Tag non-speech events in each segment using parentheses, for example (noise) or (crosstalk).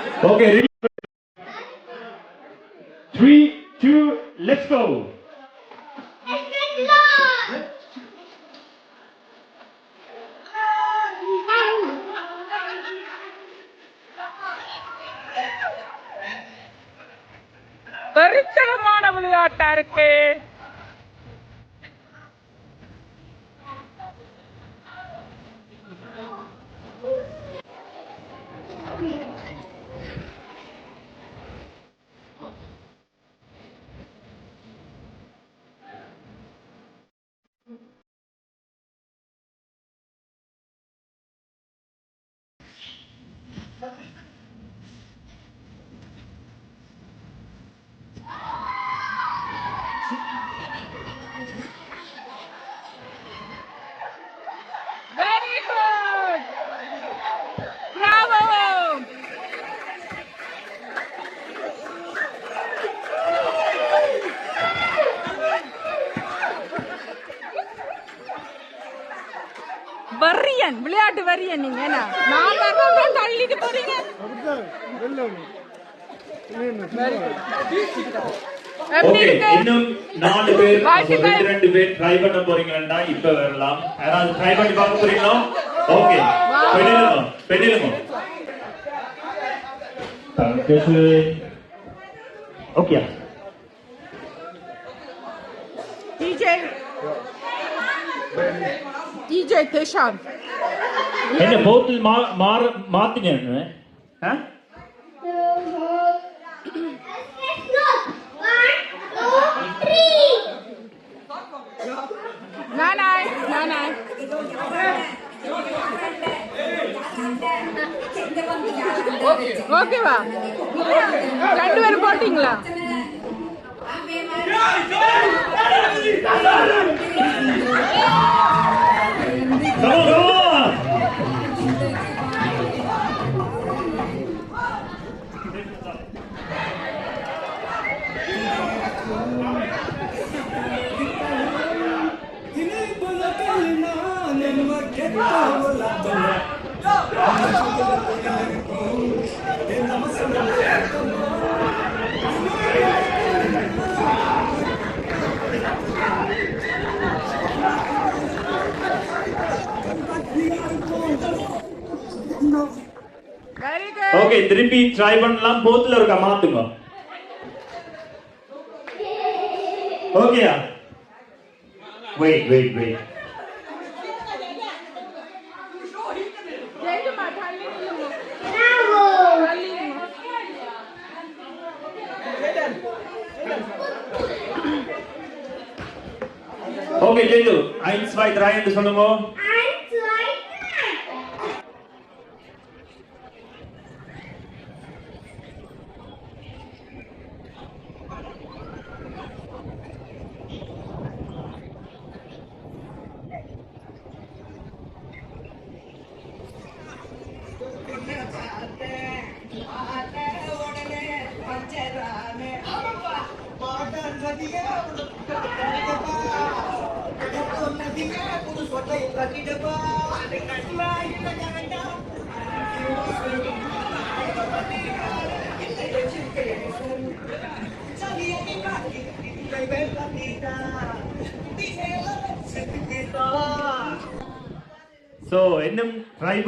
Okay, ready? Three, two, let's go. பரிச்சயமான விளையாட்டா இருக்கு வரியன் நீங்க? நான் வர்றேன் தள்ளிட்டு போறீங்க. இன்னும் நாலு பேர். ரெண்டு பேர் ட்ரை பண்ண போறீங்கன்னா இப்ப வரலாம். யாராவது ட்ரை பண்ணி பார்க்க போறீங்களா? ஓகே பெண்ணிலுங்க பெண்ணிலுங்க. DJ. DJ Teshan என்ன போத்தில் மா மாற மாத்தினேன் ஆ ஓகேவா ரெண்டு பேரும் போட்டீங்களா ¡Vamos, vamos! Thank you. Okay திருப்பி ட்ரை பண்ணலாம். போத்துல இருக்க? மாத்துங்க. ஓகேயா வெயிட் வெயிட் வெயிட் ஓகே ஜெயிது eins zwei drei என்று சொல்லுங்க.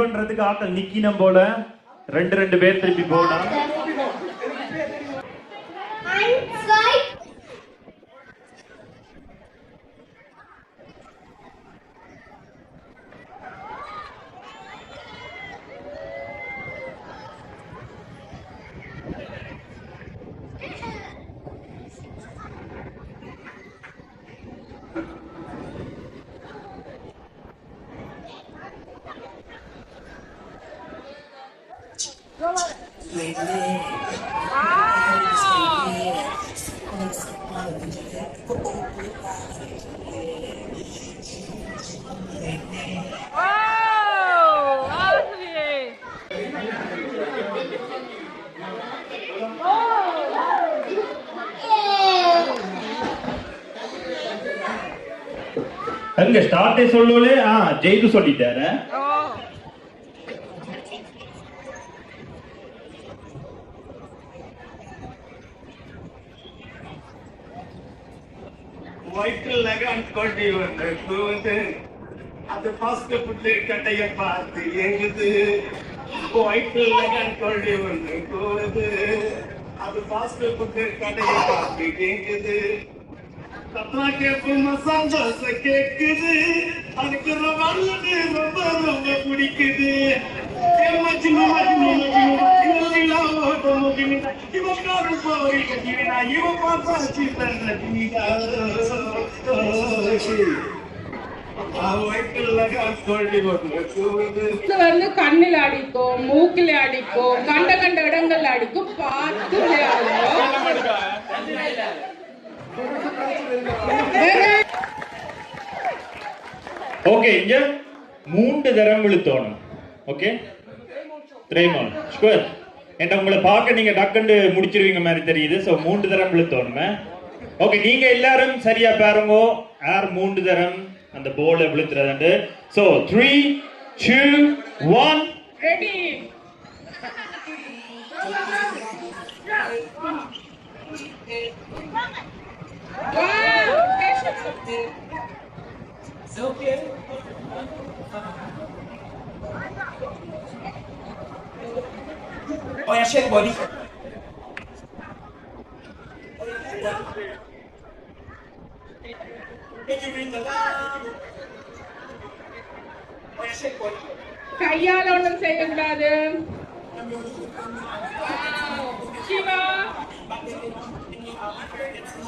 பண்றதுக்கு ஆட்கள் நிக்கினம் போல. ரெண்டு ரெண்டு பேர் திருப்பி போனா ಹಂಗೆ ಸ್ಟಾರ್ಟೇ ಸೊಲ್ಲೋಲೆ ಹಾ ಜೈದು ಸೊಲ್ಲಿದ್ದಾರೆ ವೈಟ್ರಲ್ನಾಗ ಅಂದ್ಕೊಂಡಿವಿ ಒಂದು ಅದು ಫಾಸ್ಟ್ ಪುಟ್ಲಿ ಕಟ್ಟೆಗೆ ಪಾರ್ತಿ ಹೆಂಗದು ವೈಟ್ರಲ್ನಾಗ ಅಂದ್ಕೊಂಡಿವಿ ಒಂದು ಅದು ಫಾಸ್ಟ್ ಪುಟ್ಲಿ ಕಟ್ಟೆಗೆ ಪಾರ್ತಿ ಹೆಂಗದು கத்தா கேட்கும் சந்தோஷம் கேக்குது அதுக்கு நல்லது ரொம்ப ரொம்ப பிடிக்குது. இவன் பார்த்தா சித்தன் ரஜினிதா. வந்து கண்ணில் அடிக்கும் மூக்கில் அடிக்கும் கண்ட கண்ட இடங்கள்ல அடிக்கும் பார்த்து விளையாடுவோம். ஓகே இங்க மூன்று தரம் விழுத்தோணும் ஓகே திரைமான் ஸ்கொயர் என்ன உங்களை பார்க்க நீங்க டக்குன்னு முடிச்சிருவீங்க மாதிரி தெரியுது. சோ மூன்று தரம் விழுத்தோணுமே ஓகே நீங்க எல்லாரும் சரியா பாருங்க. யார் மூன்று தரம்? அந்த போல விழுத்துறதுண்டு so three two one ready Oh yeah, shake body. Oh yeah, shake body. கையால ஒண்ணும் செய்யக்கூடாது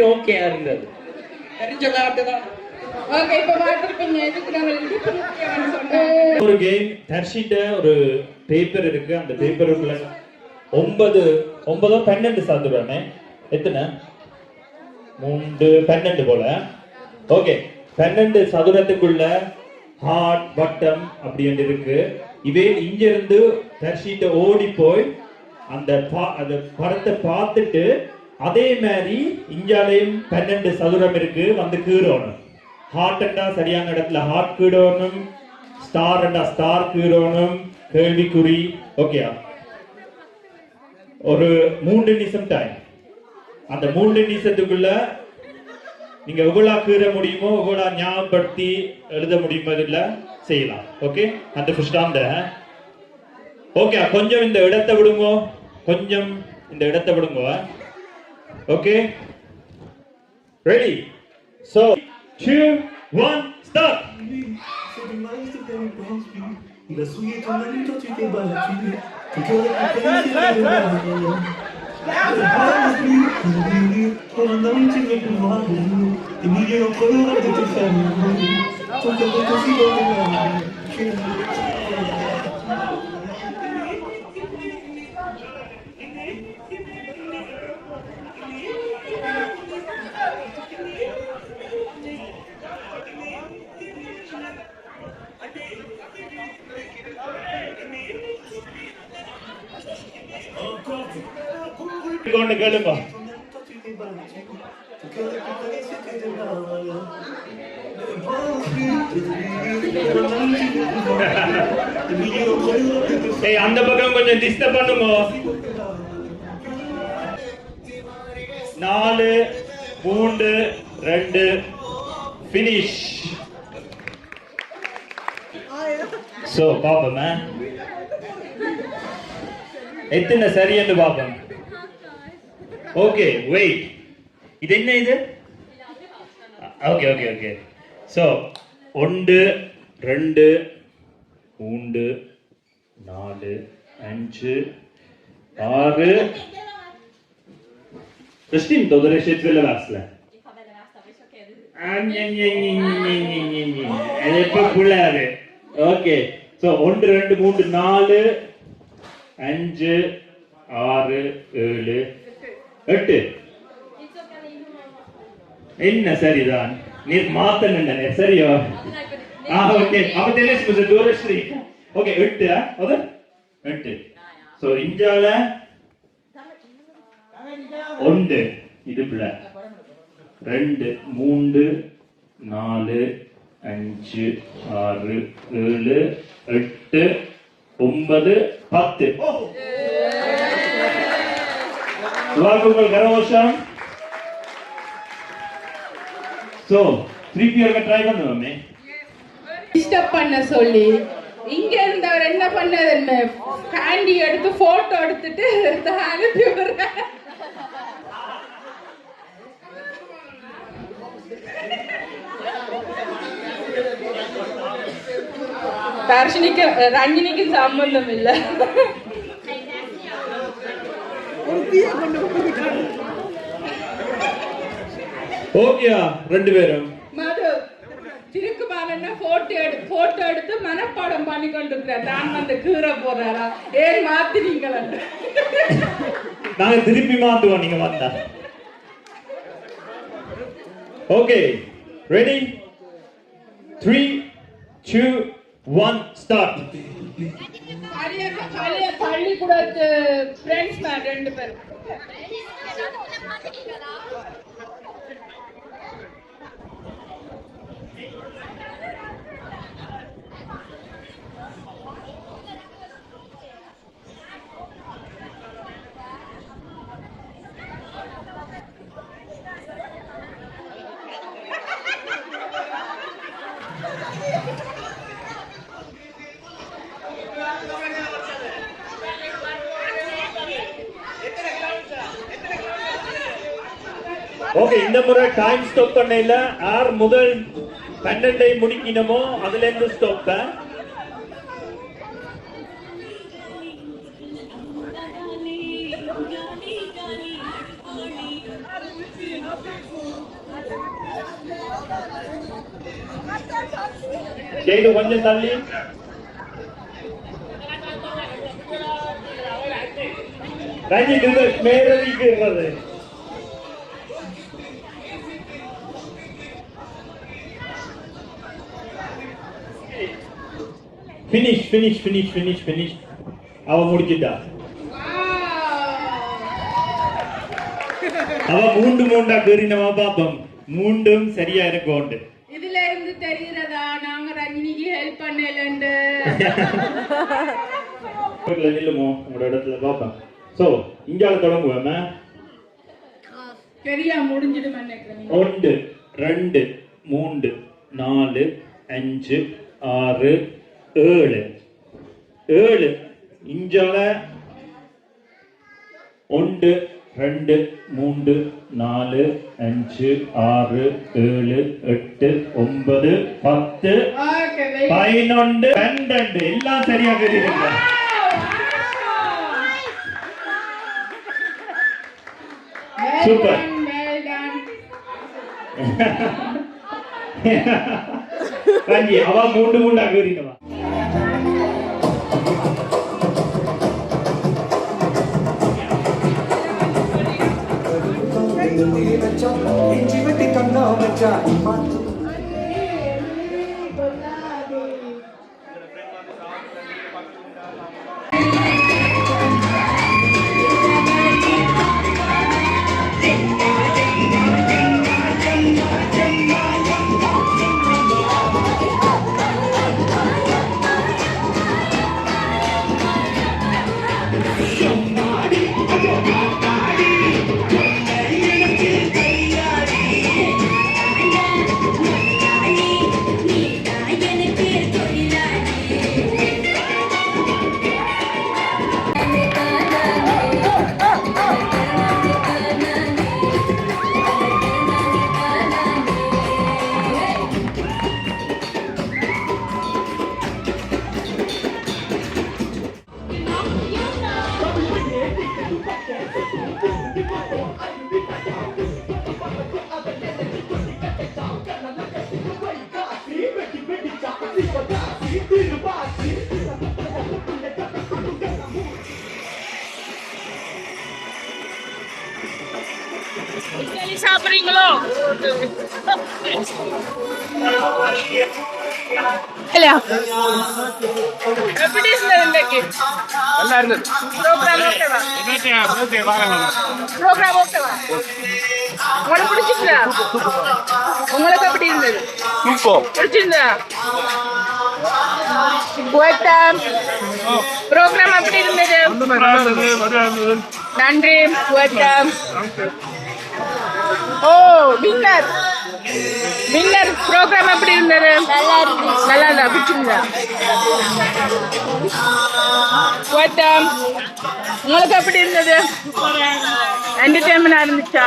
விளையாட்டு ஓகேயா இருந்தது தெரிஞ்ச விளையாட்டு தான் ஓகே ஒரு கேம் தர்ஷிட்ட ஒரு பேப்பர் இருக்கு அந்த பேப்பருக்குள்ள ஒன்பது ஒன்பதோ பன்னெண்டு சாந்துடுவானே எத்தனை மூன்று பன்னெண்டு போல ஓகே பன்னெண்டு சதுரத்துக்குள்ள ஹார்ட் வட்டம் அப்படின்னு இருக்கு இவே இங்க இருந்து தர்ஷிட்ட ஓடி போய் அந்த படத்தை பார்த்துட்டு அதே மாதிரி இந்தியாலையும் பன்னெண்டு சதுரம் இருக்கு வந்து கீறணும். ஹார்ட்ண்டா சரியான இடத்துல ஹார்ட் கீறணும். ஸ்டார் அண்டா ஸ்டார் கீறணும். கேள்விக்குறி ஓகேயா ஒரு மூன்று நிமிஷம் டைம் அந்த மூன்று நிமிஷத்துக்குள்ள நீங்க எவ்வளவு கீற முடியுமோ எவ்வளவு ஞாபகப்படுத்தி எழுத முடியுமோ இதுல செய்யலாம் ஓகே அந்த ஃபர்ஸ்ட் ஓகே கொஞ்சம் இந்த இடத்தை விடுங்க. கொஞ்சம் இந்த இடத்தை விடுங்க eh? Okay ready so two one start te faire ஏய் அந்த பக்கம் கொஞ்சம் டிஸ்டர்ப் பண்ணுங்க நாலு மூன்று ரெண்டு பினிஷ் சோ பாப்போமே எத்தனை சரியன்னு பாப்போம் ஓகே வெயிட் இது என்ன இது? ஓகே ஓகே ஓகே ஸோ ஒன்று ரெண்டு மூன்று நாலு அஞ்சு ஆறு. கிறிஸ்டின் to dovresti லாஸ்ட்ல அது எப்ப புள்ளாரு ஓகே சோ ஒன்று ரெண்டு மூன்று நாலு அஞ்சு ஆறு ஏழு எட்டு. என்ன சரிதான்? நீர் மாத்த நின்ன சரியோ? ஆ ஓகே. அப்ப தெரியும் தூரஸ்ரீ ஓகே எட்டு அது எட்டு. சோ இஞ்சால ஒன்று இடுப்புல. ரெண்டு மூன்று நாலு அஞ்சு ஆறு ஏழு எட்டு ஒன்பது பத்து. ஓ! வாழ்த்துக்கள் கரகோஷம். சோ திருப்பி ஒருக்க ட்ரை பண்ணுவோமே. டிஸ்டர்ப் பண்ண சொல்லி இங்க இருந்தவர் என்ன பண்ணது கேண்டி எடுத்து போட்டோ எடுத்துட்டு அனுப்பி விடுறேன் தர்ஷினிக்கு ரஞ்சினிக்கு சம்பந்தம் இல்லை. ஓகேயா ரெண்டு பேரும்? மது திருக்கு பாலன்னா போட்டோ எடு போட்டோ எடுத்து மனப்பாடம் பண்ணி கொண்டிருக்கிறார். நான் வந்து கீற போறாரா? ஏன் மாத்தினீங்களா? நாங்க திருப்பி மாத்துவோம் நீங்க வந்தா okay ready three two one start பழைய கூட பள்ளிக்கூடத்து ஃப்ரெண்ட்ஸ் மேம் ரெண்டு பேரும். ஓகே இந்த முறை டைம் ஸ்டாப் பண்ண இல்ல யார் முதல் பன்னெண்டை முடிக்கணுமோ அதுல இருந்து ஸ்டாப் தான் கேடு கொஞ்சம் தள்ளி. ரஞ்சித் இது finish finish finish finish finish அவ முடிச்சிட்டா அவ மூண்டு மூண்டா கேறினவா பாப்போம் மூண்டும் சரியா இருக்கும் இதுல இருந்து தெரிகிறதா நாங்க ரஜினிக்கு ஹெல்ப் பக்கத்துல நில்லுமோ உங்களோட இடத்துல பாப்போம் சோ இங்கால தொடங்குவோம் சரியா முடிஞ்சிடும் ஒன்று ரெண்டு மூன்று நாலு அஞ்சு ஆறு ஏழு. ஏழு. இஞ்சால ஒன்று ரெண்டு மூன்று நாலு அஞ்சு ஆறு ஏழு எட்டு ஒன்பது பத்து பதினொன்று பன்னெண்டு எல்லாம். வெல் டன் ரஞ்சி அவ மூண்டு மூண்டு அகரினவா じゃあ今 ஓகேவா ப்ரோக்ராம் ஓகேவா உங்களுக்கு பிடிச்சிருந்தா உங்களுக்கு எப்படி இருந்தது பிடிச்சிருந்தா ப்ரோக்ராம் எப்படி இருந்தது நன்றி ஓ வின்னர் வின்னர் ப்ரோக்ராம் எப்படி இருந்தது? நல்லா இருந்துச்சு. நல்லா இருந்தா பிடிச்சிருந்தா வெல்கம் உங்களுக்கு எப்படி இருந்தது? என்டர்டைன்மெண்டா இருந்துச்சா?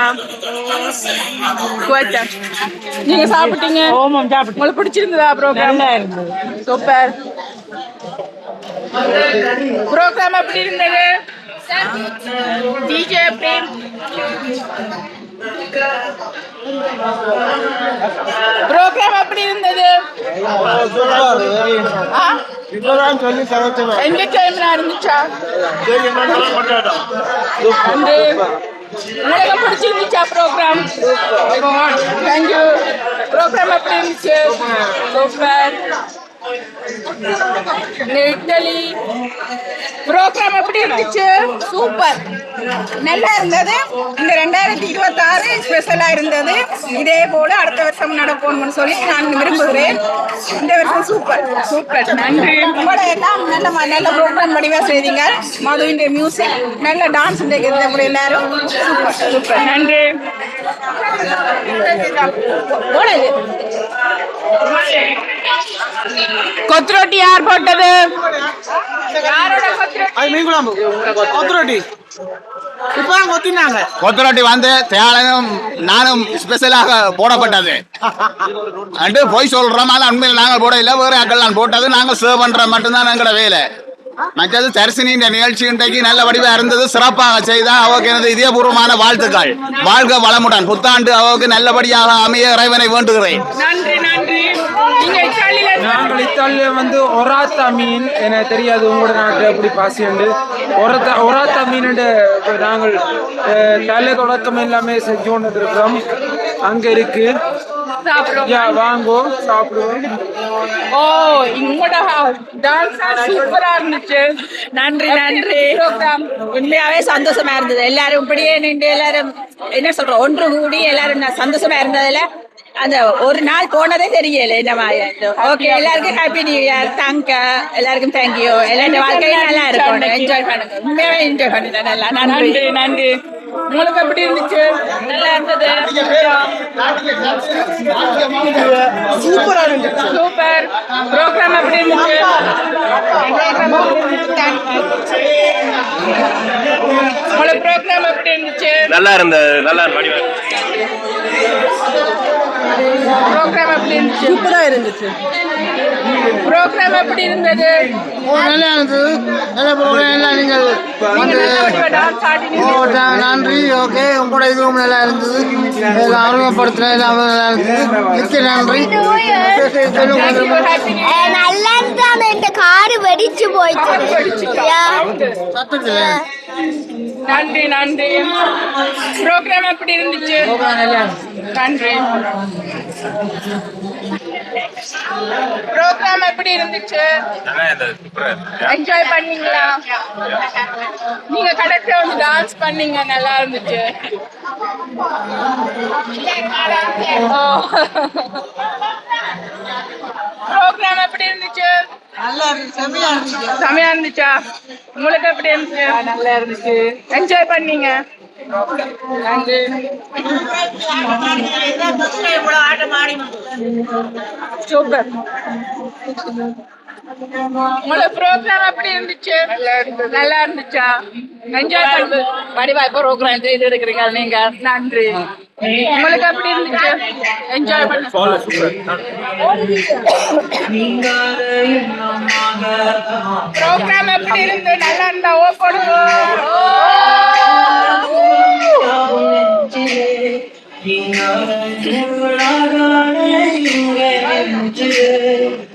வெல்கம் நீங்க சாப்பிட்டீங்க? உங்களுக்கு பிடிச்சிருந்ததா ப்ரோக்ராம் சூப்பர் ப்ரோக்ராம் எப்படி இருந்தது? டிஜே எப்படி? ப்ரோக்ராம் எப்படி இருந்தது என்டர்டைன்மெண்டா இருந்துச்சா நன்றி உங்களுக்கு பிடிச்சிருந்துச்சா ப்ரோக்ராம் தேங்க்யூ ப்ரோக்ராம் எப்படி இருந்துச்சு சூப்பர் இட்டலி ப்ரோக்ராம் எப்படி இருந்துச்சு? சூப்பர். நல்லா இருந்தது. இந்த ரெண்டாயிரத்தி இருபத்தி ஆறு ஸ்பெஷலா இருந்தது. இதே போல அடுத்த வருஷம் நடக்கும்னு சொல்லி நான் விரும்புகிறேன். இந்த வருஷம் சூப்பர். சூப்பர். நன்றி. உங்களை எல்லாம் நல்ல நல்ல ப்ரோக்ராம் வடிவா செய்தீங்க. மதுவின் மியூசிக் நல்ல டான்ஸ் கூட எல்லாரும். சூப்பர். சூப்பர். நன்றி. போடுது கொத்ரோட்டி யார் போட்டது? கொத்ரோட்டி? கொத்தரொட்டி வந்து தேவையும் நானும் ஸ்பெஷலாக போடப்பட்டது. அண்டு போய் சொல்றோம் ஆனால் உண்மையில் நாங்கள் போட இல்லை வேறு ஆக்கள் நான் போட்டது. நாங்கள் சேவ் பண்ற மட்டும்தான் எங்களோட வேலை. மற்றது தரிசனியின் நிகழ்ச்சி இன்றைக்கு நல்ல வடிவா இருந்தது சிறப்பாக செய்தா அவருக்கு எனது இதயபூர்வமான வாழ்த்துக்கள். வாழ்க வளமுடன். புத்தாண்டு அவருக்கு நல்லபடியாக அமைய இறைவனை வேண்டுகிறேன். நன்றி நன்றி. நாங்கள் இத்தாலியில வந்து ஒராத்தா மீன் எனக்கு தெரியாது உங்களோட நாட்டு எப்படி பாசி உண்டு ஒரத்தா ஒராத்தா மீன் நாங்கள் தலை தொடக்கம் எல்லாமே செஞ்சு கொண்டு இருக்கிறோம். அங்க இருக்கு. சாப்பிடுறோம் யா வாங்கோ சாப்பிடுவோம். ஓ உங்களோட டான்ஸ் சூப்பரா இருந்துச்சு நன்றி நன்றி ப்ரோக்ராம் உண்மையாவே சந்தோஷமா இருந்தது எல்லாரும் இப்படியே நின்று எல்லாரும் என்ன சொல்றோம் ஒன்று கூடி எல்லாரும் சந்தோஷமா இருந்ததுல அந்த ஒரு நாள் போனதே தெரியல இந்த மாதிரி ஓகே எல்லாருக்கும் ஹாப்பி நியூ இயர் தேங்க் எல்லாருக்கும் தேங்க்யூ எல்லாரும் வாழ்க்கையும் நல்லா இருக்கும் என்ஜாய் பண்ணுங்க உண்மையாவே என்ஜாய் பண்ணுங்க நல்லா நன்றி நன்றி உங்களுக்கு எப்படி இருந்துச்சு? நல்லா இருந்தது. சூப்பரா இருந்துச்சு. சூப்பர். ப்ரோக்ராம் எப்படி இருந்துச்சு? உங்களுக்கு ப்ரோக்ராம் எப்படி இருந்துச்சு? நல்லா இருந்தது. நல்லா வடிவா ப்ரோக்ராம் எப்படி இருந்துச்சு? சூப்பரா இருந்துச்சு. ப்ரோக்ராம் எப்படி இருந்தது? நல்லா இருந்தது. நல்ல ப்ரோக்ராம் எல்லாம் நீங்கள் நன்றி. ஓகே உங்களோட இதுவும் நல்லா இருந்தது. எல்லாம் அறிமுகப்படுத்தின எல்லாம் நல்லா இருந்தது. மிக்க நன்றி. நல்லா இருந்தா இந்த காரு வெடிச்சு போயிடுச்சு. நன்றி நன்றி. ப்ரோக்ராம் எப்படி இருந்துச்சு? நன்றி. ப்ரோக்ராம் எப்படி இருந்துச்சு? என்ஜாய் பண்ணீங்களா? நீங்க கடைசியா வந்து டான்ஸ் பண்ணீங்க நல்லா இருந்துச்சு. ப்ரோக்ராம் எப்படி இருந்துச்சு? செமையா இருந்துச்சா. உங்களுக்கு எப்படி இருந்துச்சு? நல்லா இருந்துச்சு. என்ஜாய் பண்ணீங்க. சூப்பர் உங்களோட ப்ரோக்ராம் எப்படி இருந்துச்சு? நல்லா இருந்துச்சா? என்ஜாய் பண்ணு. வடிவா ப்ரோக்ராம் செய்து இருக்கிறீங்க நீங்க. நன்றி. உங்களுக்கு எப்படி இருந்துச்சு? என்ஜாய் பண்ணு. ப்ரோக்ராம் எப்படி இருந்து? நல்லா இருந்தா ஓ போடுங்க.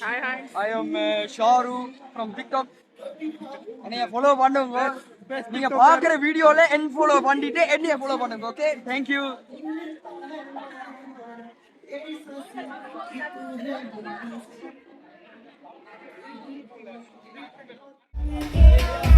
Hi hi I am Sharu from TikTok என்னைய ஃபாலோ பண்ணுங்க. நீங்க பாக்குற வீடியோல என் ஃபாலோ பண்ணிட்டு என்னைய ஃபாலோ பண்ணுங்க ஓகே தேங்க் யூ you.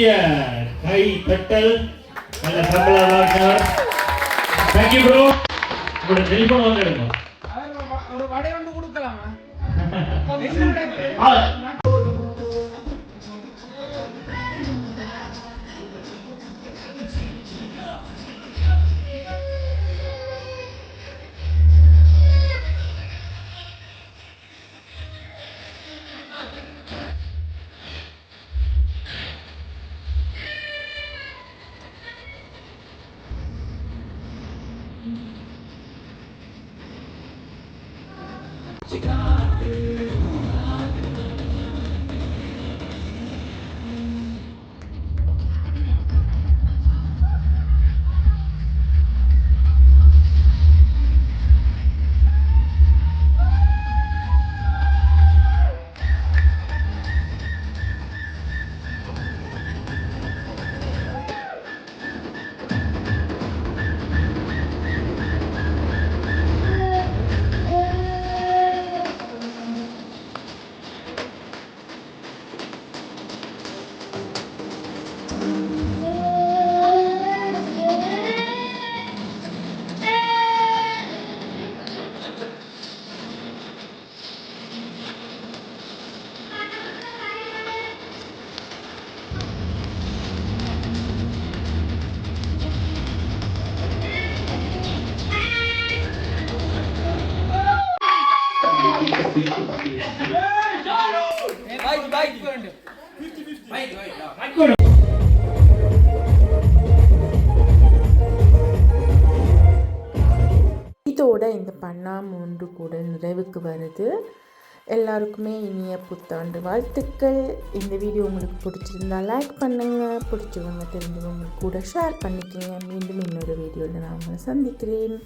பெரிய கை தட்டல் நல்ல சம்பளம் தேங்க்யூ ப்ரோ உங்களோட டெலிஃபோன் வாங்க எடுங்க. ஒரு வடை ஒன்று கொடுக்கலாமா? (laughs) Chicago. பார்த்து எல்லாருக்குமே இனிய புத்தாண்டு வாழ்த்துக்கள். இந்த வீடியோ உங்களுக்கு பிடிச்சிருந்தா லைக் பண்ணுங்கள் பிடிச்சவங்க தெரிஞ்சவங்க கூட ஷேர் பண்ணிக்கோங்க. மீண்டும் இன்னொரு வீடியோவில் நான் உங்களை சந்திக்கிறேன்.